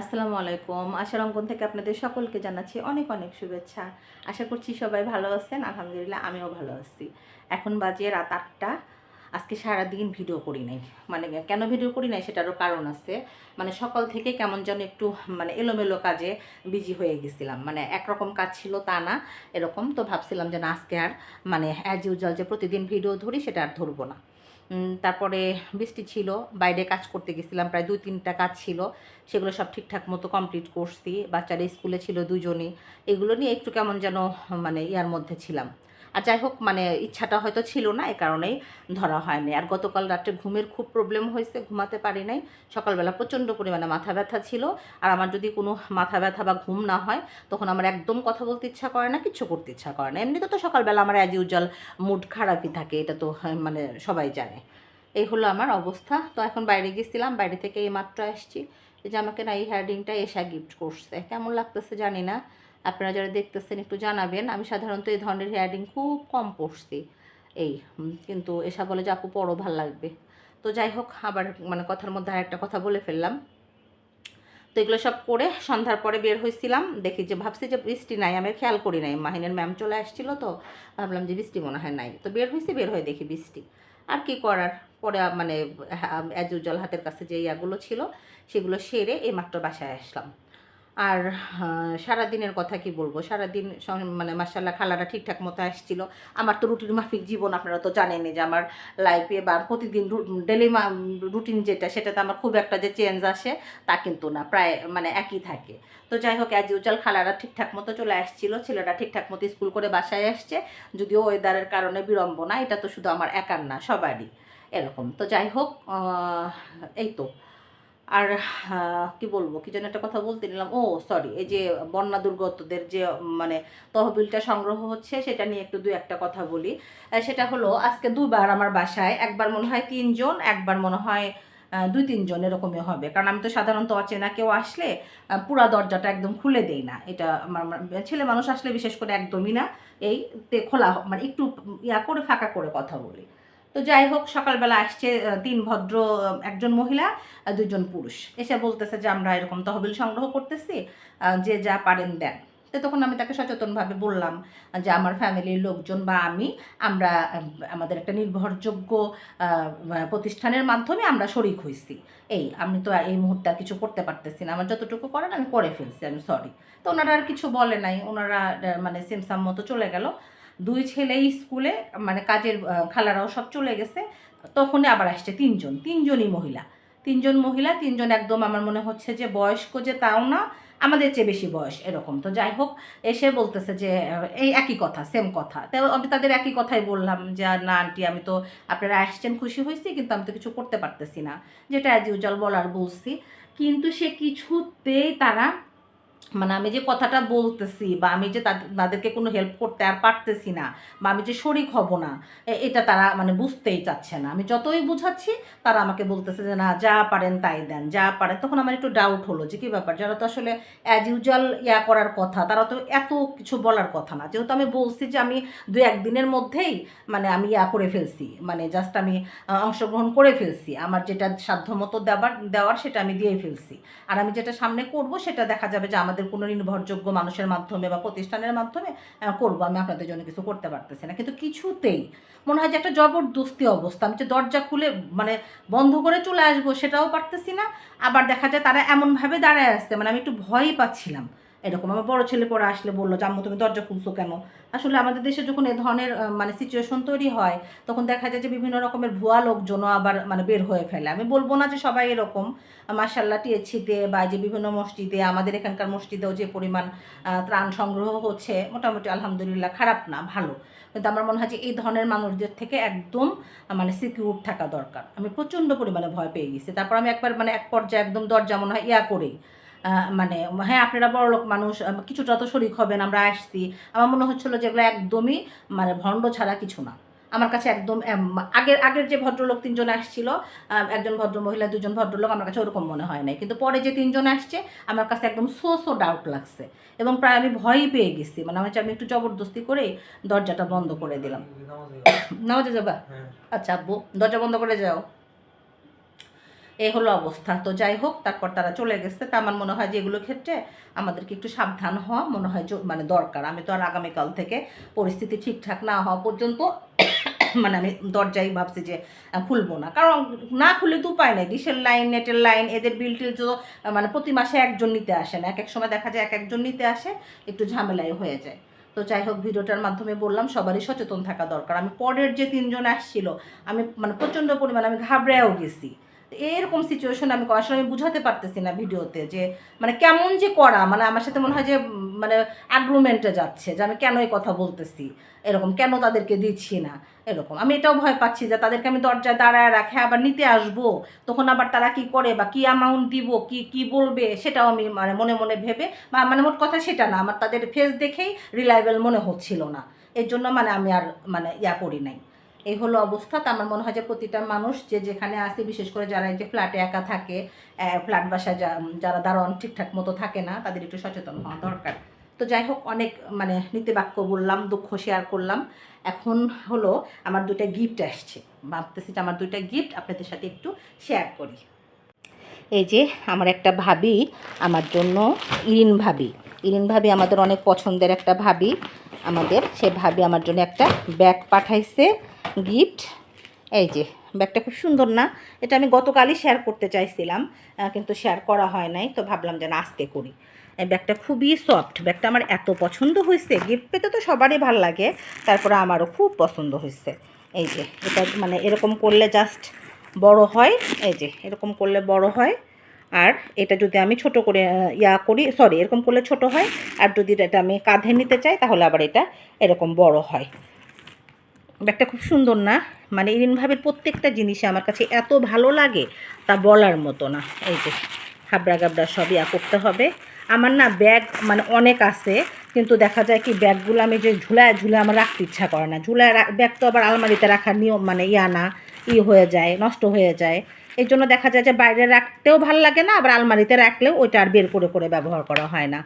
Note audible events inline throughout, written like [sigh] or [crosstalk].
আসসালামু আলাইকুম। আশার অঙ্কন থেকে আপনাদের সকলকে জানাচ্ছি অনেক অনেক শুভেচ্ছা। আশা করছি সবাই ভালো আছেন। আলহামদুলিল্লাহ, আমিও ভালো আছি। এখন বাজে রাত আটটা। আজকে সারা দিন ভিডিও করি নাই। মানে কেন ভিডিও করি নাই সেটারও কারণ আছে। মানে সকাল থেকে কেমন যেন একটু মানে এলোমেলো কাজে বিজি হয়ে গেছিলাম। মানে একরকম কাজ ছিল তা না, এরকম। তো ভাবছিলাম যে আজকে আর মানে অ্যাজ ইউজুয়াল যে প্রতিদিন ভিডিও ধরি সেটা আর ধরবো না। তারপরে বৃষ্টি ছিল, বাইরে কাজ করতে গেছিলাম, প্রায় দুই তিনটা কাজ ছিল, সেগুলো সব ঠিকঠাক মতো কমপ্লিট করছি। বাচ্চারা স্কুলে ছিল দুজনই এগুলো নিয়ে একটু কেমন যেন মানে ইয়ার মধ্যে ছিলাম। আর যাই হোক মানে ইচ্ছাটা হয়তো ছিল না এ কারণেই ধরা হয়নি। আর গতকাল রাত্রে ঘুমের খুব প্রবলেম হয়েছে ঘুমাতে পারি নাই। সকালবেলা প্রচণ্ড পরিমাণে মাথা ব্যথা ছিল। আর আমার যদি কোনো মাথা ব্যথা বা ঘুম না হয় তখন আমার একদম কথা বলতে ইচ্ছা করে না কিচ্ছু করতে ইচ্ছা করে না। এমনিতে তো সকালবেলা আমার অ্যাজ ইউজুয়াল মুড খারাপই থাকে এটা তো হ্যাঁ, মানে সবাই জানে। এই হলো আমার অবস্থা। তো এখন বাইরে গেছিলাম বাইরে থেকে এই মাত্র আসছি। এই যে আমাকে না এই হেয়ারডিংটা এসা গিফট করছে। কেমন লাগতেছে জানি না। আপনারা যারা দেখতেছেন একটু জানাবেন। আমি সাধারণত এই ধরনের হেয়ারডিং খুব কম পরছি। এই কিন্তু এসা বলে যে আপু পরও ভালো লাগবে। তো যাই হোক, আবার মানে কথার মধ্যে আর একটা কথা বলে ফেললাম। তো এগুলো সব করে সন্ধ্যার পরে বের হয়েছিলাম দেখি যে ভাবছি যে বৃষ্টি নাই, আমি খেয়াল করি নাই। মাহিনের ম্যাম চলে আসছিল তো। ভাবলাম যে বৃষ্টি মনে হয় নাই। তো বের হয়েছি বের হয়ে দেখি বৃষ্টি। আর কি করার? পরে মানে অ্যাজ ইউজুয়াল হাতের কাছে যে ইয়াগুলো ছিল, সেগুলো সেরে এই মাত্র বাসায় আসলাম। আর আহ, সারাদিনের কথা কি বলব? সারাদিন মানে মার্শাল্লাহ খালাটা ঠিকঠাক মতো আসছিল। আমার তো রুটিন মাফিক জীবন আপনারা তো জানেনই যে আমার লাইফে বা প্রতিদিন ডেলি রুটিন যেটা সেটাতে আমার খুব একটা যে চেঞ্জ আসে তা কিন্তু না প্রায় মানে একই থাকে। তো যাই হোক অ্যাজ ইউজুয়াল খালারা ঠিকঠাক মতো চলে আসছিল ছেলেটা ঠিকঠাক মতো স্কুল করে বাসায় আসছে যদিও ওয়েদারের কারণে বিড়ম্বনা এটা তো শুধু আমার একার না সবারই এরকম। তো যাই হোক এই তো। আর কি বলব? কি যেন একটা কথা বলতে নিলাম। ও সরি এই যে বন্যা দুর্গতদের যে মানে তহবিলটা সংগ্রহ হচ্ছে, সেটা নিয়ে একটু দু একটা কথা বলি। সেটা হলো, আজকে দুবার আমার বাসায়, একবার মনে হয় তিনজন, একবার মনে হয় দুই তিনজন এরকমই হবে। কারণ আমি তো সাধারণত অচেনা কেউ আসলে পুরা দরজাটা একদম খুলে দেই না। এটা আমার ছেলে মানুষ আসলে বিশেষ করে একদমই না। এই খোলা মানে একটু ইয়া করে, ফাঁকা করে কথা বলি। তো যাই হোক, সকালবেলা আসছে তিন ভদ্র একজন মহিলা দুজন পুরুষ। এসে বলতেছে যে, আমরা এরকম তহবিল সংগ্রহ করতেছি যে যা পারেন দেন। তো তখন আমি তাকে সচেতনভাবে বললাম যে, আমার ফ্যামিলির লোকজন বা আমি, আমরা আমাদের একটা নির্ভরযোগ্য প্রতিষ্ঠানের মাধ্যমে আমরা শরিক হয়েছি এই, আমি তো এই মুহূর্তে আর কিছু করতে পারতেছি না। আমার যতটুকু করেন আমি করে ফেলছি, আমি সরি তো ওনারা আর কিছু বলে নাই। ওনারা মানে সেমসাম মতো চলে গেল। দুই ছেলেই স্কুলে মানে কাজের খালারাও সব চলে গেছে, তখনই আবার আসছে তিনজন, তিনজনই মহিলা। তিনজন মহিলা, তিনজন একদম আমার মনে হচ্ছে যে বয়স্ক যে তাও না, আমাদের চেয়ে বেশি বয়স এরকম। তো যাই হোক, এসে বলতেছে যে এই একই কথা সেম কথা। তো আমি তাদের একই কথাই বললাম যে না আন্টি আমি তো আপনারা আসছেন, খুশি হয়েছি, কিন্তু আমি তো কিছু করতে পারতেছি না। যেটা অ্যাজ ইউজুয়াল বলার বলছি। কিন্তু সে কিছুতেই তারা মানে আমি যে কথাটা বলতেছি বা আমি যে তাদের- তাদেরকে কোনো হেল্প করতে আর পারতেছি না বা আমি যে শরিক হব না এটা তারা মানে বুঝতেই চাচ্ছে না। আমি যতই বুঝাচ্ছি, তারা আমাকে বলতেছে যে, না, যা পারেন তাই দেন, যা পারেন। তখন আমার একটু ডাউট হলো যে, কী ব্যাপার? যারা তো আসলে অ্যাজ ইউজুয়াল ইয়া করার কথা, তারা তো এত কিছু বলার কথা না। যেহেতু আমি বলছি যে, আমি দু একদিনের মধ্যেই মানে আমি ইয়া করে ফেলছি মানে জাস্ট আমি অংশগ্রহণ করে ফেলছি। আমার যেটা সাধ্যমতো দেওয়ার দেওয়ার সেটা আমি দিয়ে ফেলছি। আর আমি যেটা সামনে করব, সেটা দেখা যাবে যে আমাদের কোনো নির্ভরযোগ্য মানুষের মাধ্যমে বা প্রতিষ্ঠানের মাধ্যমে করব। আমি আপনাদের জন্য কিছু করতে পারতেছি না। কিন্তু কিছুতেই মনে হয় যে একটা জবরদস্তি অবস্থা। আমি যে দরজা খুলে মানে বন্ধ করে চলে আসব সেটাও পারতেছি না। আবার দেখা যায় তারা এমনভাবে দাঁড়ায় আসছে মানে আমি একটু ভয়ই পাচ্ছিলাম। এরকম আমার বড় ছেলে পরে আসলে বলল, যে আম্মু, তুমি দরজা খুলছো কেন? আসলে আমাদের দেশে যখন এ ধরনের মানে সিচুয়েশন তৈরি হয়, তখন দেখা যায় যে বিভিন্ন রকমের ভুয়া লোকজনও আবার মানে বের হয়ে ফেলে। আমি বলব না যে সবাই এরকম। মার্শাল্লাহ টিএছিতে বা যে বিভিন্ন মসজিদে, আমাদের এখানকার মসজিদেও যে পরিমাণ ত্রাণ সংগ্রহ হচ্ছে, মোটামুটি আলহামদুলিল্লাহ খারাপ না, ভালো। কিন্তু আমার মনে হয় যে এই ধরনের মানুষদের থেকে একদম মানে সিকিউর থাকা দরকার। আমি প্রচণ্ড পরিমাণে ভয় পেয়ে গেছি। তারপর আমি একবার মানে এক পর্যায়ে একদম দরজা মনে হয় ইয়া করেই মানে হ্যাঁ আপনারা বড় লোক মানুষ কিছুটা তো শরিক হবেন আমরা আসছি। আমার মনে হচ্ছিল যেগুলো একদমই মানে ভণ্ড ছাড়া কিছু না। আমার কাছে একদম আগের আগের যে ভদ্রলোক তিনজন আসছিল একজন ভদ্র মহিলা দুজন ভদ্রলোক আমার কাছে ওরকম মনে হয় নাই। কিন্তু পরে যে তিনজন আসছে আমার কাছে একদম সো সো ডাউট লাগছে। এবং প্রায় আমি ভয়ই পেয়ে গেছি। মানে আমার আমি একটু জবরদস্তি করে দরজাটা বন্ধ করে দিলাম। [coughs] নামাজে যাবা? হ্যাঁ। আচ্ছা আব্বু দরজা বন্ধ করে যাও। এই হলো অবস্থা। তো যাই হোক, তারপর তারা চলে গেছে। তা আমার মনে হয় যে এগুলোর ক্ষেত্রে আমাদেরকে একটু সাবধান হওয়া মনে হয় মানে দরকার। আমি তো আর আগামীকাল থেকে পরিস্থিতি ঠিকঠাক না হওয়া পর্যন্ত [coughs] মানে আমি দরজাই ভাবছি যে খুলবো না। কারণ না খুলে তো উপায় নেই। ডিশের লাইন, নেটের লাইন, এদের বিল টিল তো মানে প্রতি মাসে একজন নিতে আসে না। এক এক সময় দেখা যায় এক একজন নিতে আসে, একটু ঝামেলাই হয়ে যায়। তো যাই হোক, ভিডিওটার মাধ্যমে বললাম, সবারই সচেতন থাকা দরকার। আমি পরের যে তিনজন আসছিল, আমি মানে প্রচণ্ড পরিমাণে আমি ঘাবড়ায়ও গেছি। এরকম সিচুয়েশন আমি আসলে আমি বুঝাতে পারতেছি না ভিডিওতে যে মানে কেমন যে করা মানে আমার সাথে মনে হয় যে মানে আগ্রুমেন্টে যাচ্ছে যে আমি কেন এই কথা বলতেছি, এরকম কেন তাদেরকে দিচ্ছি না, এরকম। আমি এটাও ভয় পাচ্ছি যে তাদেরকে আমি দরজায় দাঁড়ায় রাখে, আবার নিতে আসব, তখন আবার তারা কি করে বা কি অ্যামাউন্ট দিব, কি কি বলবে সেটাও আমি মানে মনে মনে ভেবে, বা মানে মোট কথা সেটা না, আমার তাদের ফেস দেখেই রিলায়েবল মনে হচ্ছিল না। এর জন্য মানে আমি আর মানে ইয়া করি নাই। এই হলো অবস্থা। তো আমার মনে হয় যে প্রতিটা মানুষ যে যেখানে আসে বিশেষ করে যারা এই যে ফ্ল্যাটে একা থাকে ফ্ল্যাট বাসায় যারা দারোয়ান ঠিকঠাক মতো থাকে না, তাদের একটু সচেতন হওয়া দরকার। তো যাই হোক, অনেক মানে নীতিবাক্য বললাম, দুঃখ শেয়ার করলাম। এখন হলো আমার দুইটা গিফট আসছে। ভাবতেছি যে আমার দুইটা গিফট আপনাদের সাথে একটু শেয়ার করি। এই যে আমার একটা ভাবি, আমার জন্য ইরিন ভাবি। ইরিন ভাবি আমাদের অনেক পছন্দের একটা ভাবি। আমাদের, সে ভাবি আমার জন্য একটা ব্যাগ পাঠাইছে। গিফট এই যে, ব্যাগটা খুব সুন্দর না? এটা আমি গতকালই শেয়ার করতে চাইছিলাম কিন্তু শেয়ার করা হয় নাই, তো ভাবলাম যে না আজকে করি। ব্যাগটা খুবই সফট ব্যাগটা আমার এত পছন্দ হয়েছে গিফট পেতে তো সবারই ভালো লাগে, তারপরে আমারও খুব পছন্দ হয়েছে। এই যে, এটা মানে এরকম করলে জাস্ট বড় হয়, এই যে, এরকম করলে বড় হয়। আর এটা যদি আমি ছোট করে ইয়া করি সরি এরকম করলে ছোট হয়। আর যদি এটা আমি কাঁধে নিতে চাই, তাহলে আবার এটা এরকম বড় হয়। ব্যাগটা খুব সুন্দর না? মানে ইরিন ভাবির প্রত্যেকটা জিনিসে আমার কাছে এত ভালো লাগে তা বলার মতো না। এই যে, হাবড়া গাবড়া সবই করতে হবে। আমার না ব্যাগ মানে অনেক আছে, কিন্তু দেখা যায় কি ব্যাগগুলো আমি যে ঝুলায় ঝুলে আমার রাখতে ইচ্ছা করে না। ঝুলায় ব্যাগ তো আবার আলমারিতে রাখার নিয়ম মানে ইয়া না, ই হয়ে যায়, নষ্ট হয়ে যায়। এই জন্য দেখা যায় যে বাইরে রাখতেও ভালো লাগে না, আবার আলমারিতে রাখলেও ওইটা আর বের করে করে ব্যবহার করা হয় না।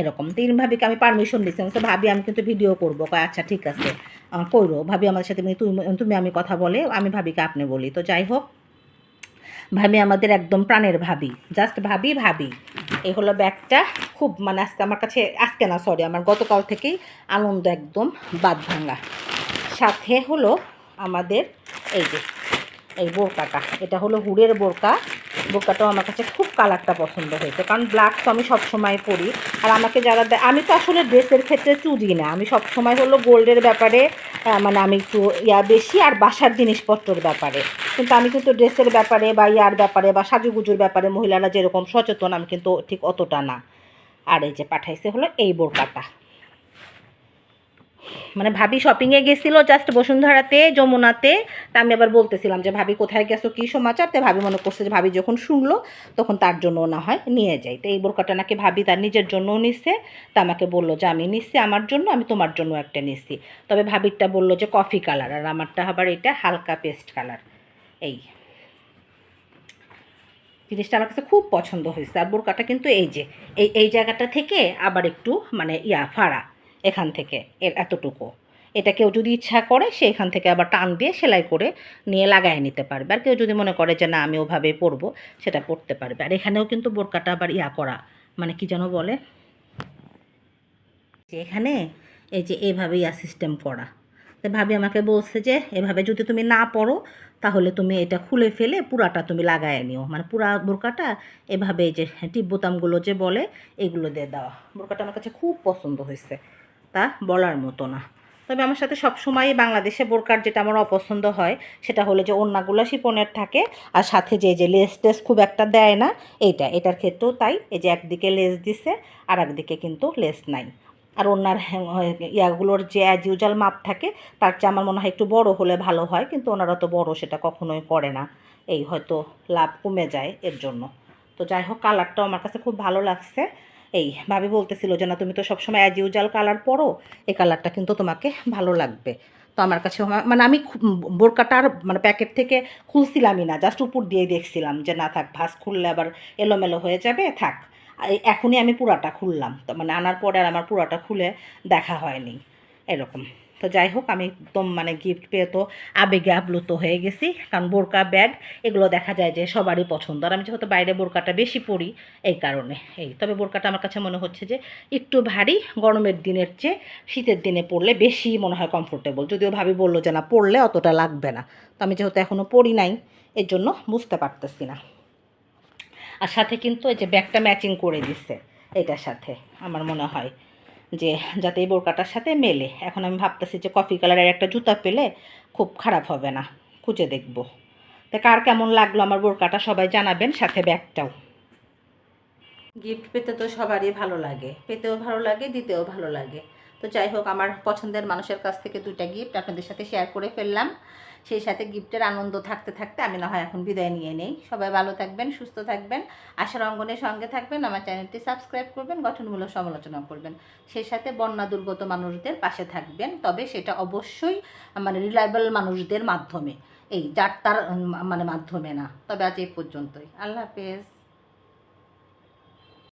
এরকম। তিন ভাবিকে আমি পারমিশন দিচ্ছি আমি ভাবি আমি কিন্তু ভিডিও করব। আচ্ছা ঠিক আছে। করো ভাবি আমার সাথে মানে তুমি তুমি আমি কথা বলে, আমি ভাবিকে আপনি বলি। তো যাই হোক, ভাবি আমাদের একদম প্রাণের ভাবি। জাস্ট ভাবি ভাবি। এই হলো ব্যাগটা। খুব মানে আজকে আমার কাছে, আজকে না সরি আমার গতকাল থেকেই আনন্দ একদম বাদ ভাঙা সাথে হলো আমাদের এই যে, এই বোরকাটা। এটা হলো হুড়ের বোরকা। বোরকাটাও আমার কাছে খুব কালারটা পছন্দ হয়েছে। কারণ ব্ল্যাক তো আমি সবসময় পরি। আর আমাকে যারা দেয় আমি তো আসলে ড্রেসের ক্ষেত্রে চুজি না। আমি সবসময় হলো গোল্ডের ব্যাপারে মানে আমি একটু ইয়া বেশি আর বাসার জিনিসপত্রের ব্যাপারে। কিন্তু আমি কিন্তু ড্রেসের ব্যাপারে বা ইয়ার ব্যাপারে বা সাজুগুজুর ব্যাপারে মহিলারা যেরকম সচেতন, আমি কিন্তু ঠিক অতটা না। আর এই যে পাঠাইছে হলো এই বোরকাটা। মানে ভাবি শপিংয়ে গেছিল জাস্ট বসুন্ধরাতে, যমুনাতে, তা আমি আবার বলতেছিলাম যে, ভাবি, কোথায় গেছো? কী সমাচার? তো ভাবি মনে করছে যে, ভাবি যখন শুনলো, তখন তার জন্য না হয় নিয়ে যাই তো এই বোরকাটা নাকি ভাবি তার নিজের জন্যও নিচ্ছে তা আমাকে বলল যে, আমি নিচ্ছি আমার জন্য, আমি তোমার জন্য একটা নিচ্ছি তবে ভাবিরটা বলল যে, কফি কালার। আর আমারটা আবার এটা হালকা পেস্ট কালার। এই জিনিসটা আমার কাছে খুব পছন্দ হয়েছে। আর বোরকাটা কিন্তু এই যে, এই এই জায়গাটা থেকে আবার একটু মানে ইয়া, ফাড়া। এখান থেকে এর এতটুকু। এটা কেউ যদি ইচ্ছা করে, সে এখান থেকে আবার টান দিয়ে সেলাই করে নিয়ে লাগায় নিতে পারবে। আর কেউ যদি মনে করে যে, না, আমি ওভাবে পরবো, সেটা পরতে পারবে। আর এখানেও কিন্তু বোরকাটা আবার ইয়া করা মানে কি যেন বলে? যে এখানে এই যে এভাবে ইয়া সিস্টেম করা। তো ভাবি আমাকে বলছে যে, এভাবে যদি তুমি না পড়ো তাহলে তুমি এটা খুলে ফেলে পুরাটা তুমি লাগায় নিও। মানে পুরা বোরকাটা এভাবে এই যে টিপ বোতামগুলো যে বলে, এগুলো দিয়ে দেওয়া বোরকাটা আমার কাছে খুব পছন্দ হয়েছে। তা বলার মতো না। তবে আমার সাথে সবসময় বাংলাদেশে বোরকার যেটা আমার অপছন্দ হয়, সেটা হলো যে ওড়নাগুলো শিপনের থাকে, আর সাথে যে যে লেস টেস খুব একটা দেয় না, এইটা। এটার ক্ষেত্রেও তাই, এই যে একদিকে লেস দিছে, আর একদিকে কিন্তু লেস নাই। আর ওনার ইয়াগুলোর যে অ্যাজ ইউজাল মাপ থাকে, তার চেয়ে আমার মনে হয় একটু বড় হলে ভালো হয়, কিন্তু ওনারা তো বড়, সেটা কখনোই করে না। এই হয়তো লাভ কমে যায় এর জন্য। তো যাই হোক কালারটাও আমার কাছে খুব ভালো লাগছে। এই ভাবি বলতেছিল যে, না, তুমি তো সবসময় অ্যাজ ইউজাল কালার পরো, এই কালারটা কিন্তু তোমাকে ভালো লাগবে। তো আমার কাছে মানে আমি বোরকাটার মানে প্যাকেট থেকে খুলছিলামই না জাস্ট উপর দিয়ে দেখছিলাম যে, না, থাক ভাস খুললে আবার এলোমেলো হয়ে যাবে, থাক। এখনই আমি পুরাটা খুললাম, তো মানে আনার পরে আর আমার পুরাটা খুলে দেখা হয়নি, এরকম। তো যাই হোক, আমি একদম মানে গিফট পেয়ে তো আবেগে আপ্লুত হয়ে গেছি। কারণ বোরকা, ব্যাগ এগুলো দেখা যায় যে সবারই পছন্দ। আর আমি যেহেতু বাইরে বোরকাটা বেশি পরি, এই কারণে, এই। তবে বোরকাটা আমার কাছে মনে হচ্ছে যে একটু ভারী, গরমের দিনের চেয়ে শীতের দিনে পরলে বেশি মনে হয় কমফোর্টেবল যদিও ভাবি বলল যে না, পরলে অতটা লাগবে না। তো আমি যেহেতু এখনও পরি নাই, এর জন্য বুঝতে পারতেছি না। আর সাথে কিন্তু এই যে ব্যাগটা ম্যাচিং করে দিচ্ছে এটার সাথে আমার মনে হয়। যে যাতে এই বোরকাটার সাথে মেলে। এখন আমি ভাবতেছি যে কফি কালারের একটা জুতা পেলে খুব খারাপ হবে না। খুঁজে দেখব। তা কার কেমন লাগল আমার বোরকাটা সবাই জানাবেন, সাথে ব্যাগটাও। গিফট পেতে তো সবারই ভালো লাগে। পেতেও ভালো লাগে, দিতেও ভালো লাগে। তো যাই হোক, আমার পছন্দের মানুষের কাছ থেকে দুইটা গিফট আপনাদের সাথে শেয়ার করে ফেললাম। সেই সাথে গিফটের আনন্দ থাকতে থাকতে আমি না হয় এখন বিদায় নিয়ে নেই। সবাই ভালো থাকবেন, সুস্থ থাকবেন, আশার অঙ্গনের সঙ্গে থাকবেন, আমার চ্যানেলটি সাবস্ক্রাইব করবেন, গঠনমূলক সমালোচনা করবেন। সেই সাথে বন্যা দুর্গত মানুষদের পাশে থাকবেন, তবে সেটা অবশ্যই মানে রিলায়েবল মানুষদের মাধ্যমে। এই যার তার মানে মাধ্যমে না। তবে আজ এই পর্যন্তই। আল্লাহ হাফেজ।